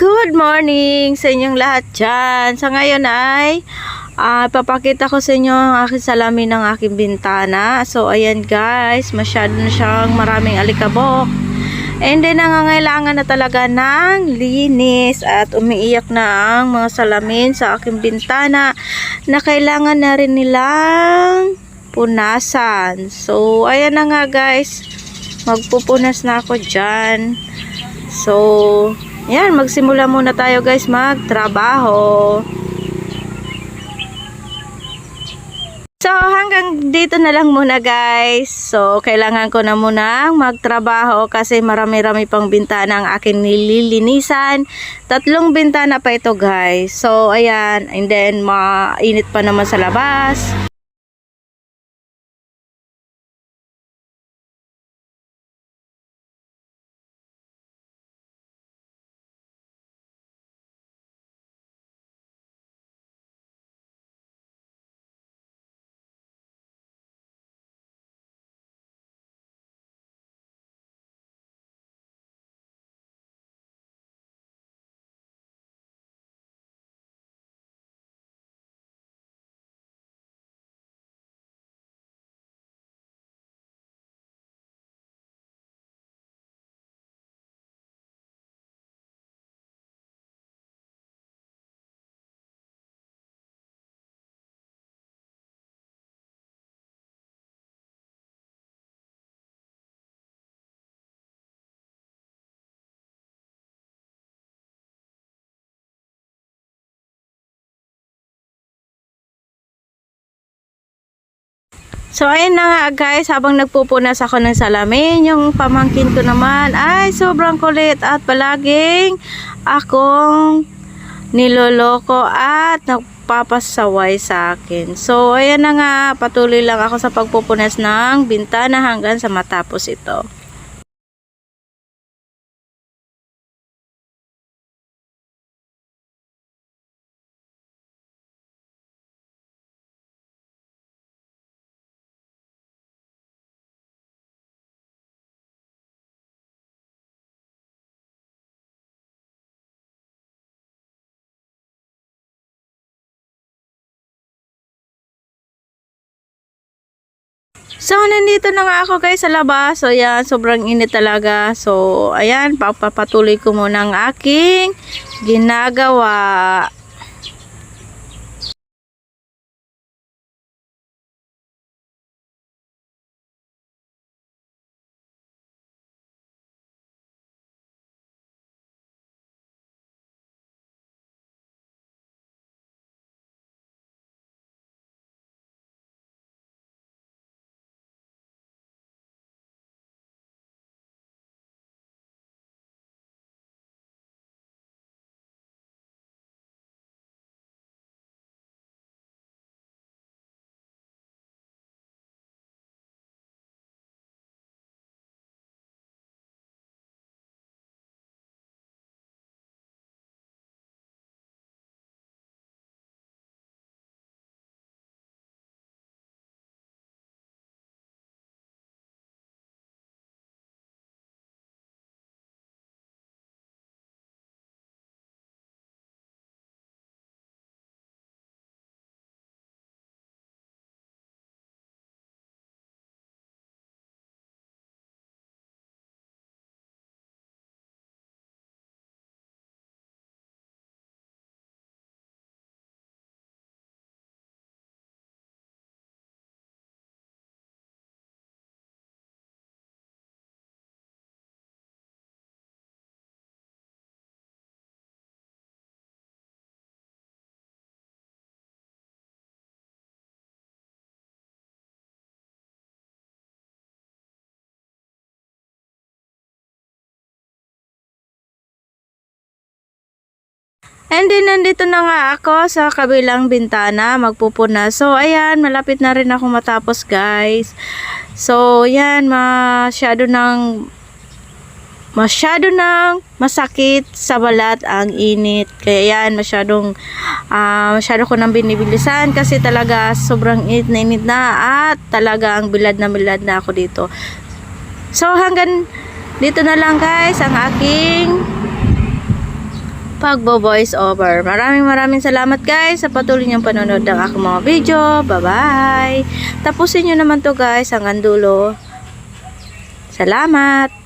Good morning sa inyong lahat dyan. Sa ngayon ay ah, papakita ko sa inyo ang aking salamin ng aking bintana. So ayan guys, masyado na siyang maraming alikabok. And then nangangailangan na talaga ng linis at umiiyak na ang mga salamin sa aking bintana na kailangan na rin nilang punasan. So ayan na nga guys, magpupunas na ako dyan. So, yan, magsimula muna tayo guys magtrabaho. So, hanggang dito na lang muna guys. So, kailangan ko na muna magtrabaho kasi marami-rami pang bintana ang akin nililinisan. Tatlong bintana pa ito guys. So, ayan. And then, mainit pa naman sa labas. So, ayun na nga guys, habang nagpupunas ako ng salamin, yung pamangkin ko naman ay sobrang kulit at palaging akong niloloko at nagpapasaway sa akin. So, ayan na nga, patuloy lang ako sa pagpupunas ng bintana hanggang sa matapos ito. So, nandito na nga ako guys sa labas. So, yan, sobrang init talaga. So, ayan, papapatuloy ko muna ang aking ginagawa. And then, nandito na nga ako sa kabilang bintana, magpupuna. So, ayan, malapit na rin ako matapos, guys. So, yan, masyado ng masyado nang masakit sa balat ang init. Kaya yan, masyadong ah, masyado ko nang binibilisan kasi talaga sobrang init na init na at talaga ang bilad na bilad na ako dito. So hanggang dito na lang guys ang aking pagbo-voice over. Maraming maraming salamat guys sa patuloy niyong panonood ng aking mga video. Bye-bye! Tapusin nyo naman to guys hanggang dulo. Salamat!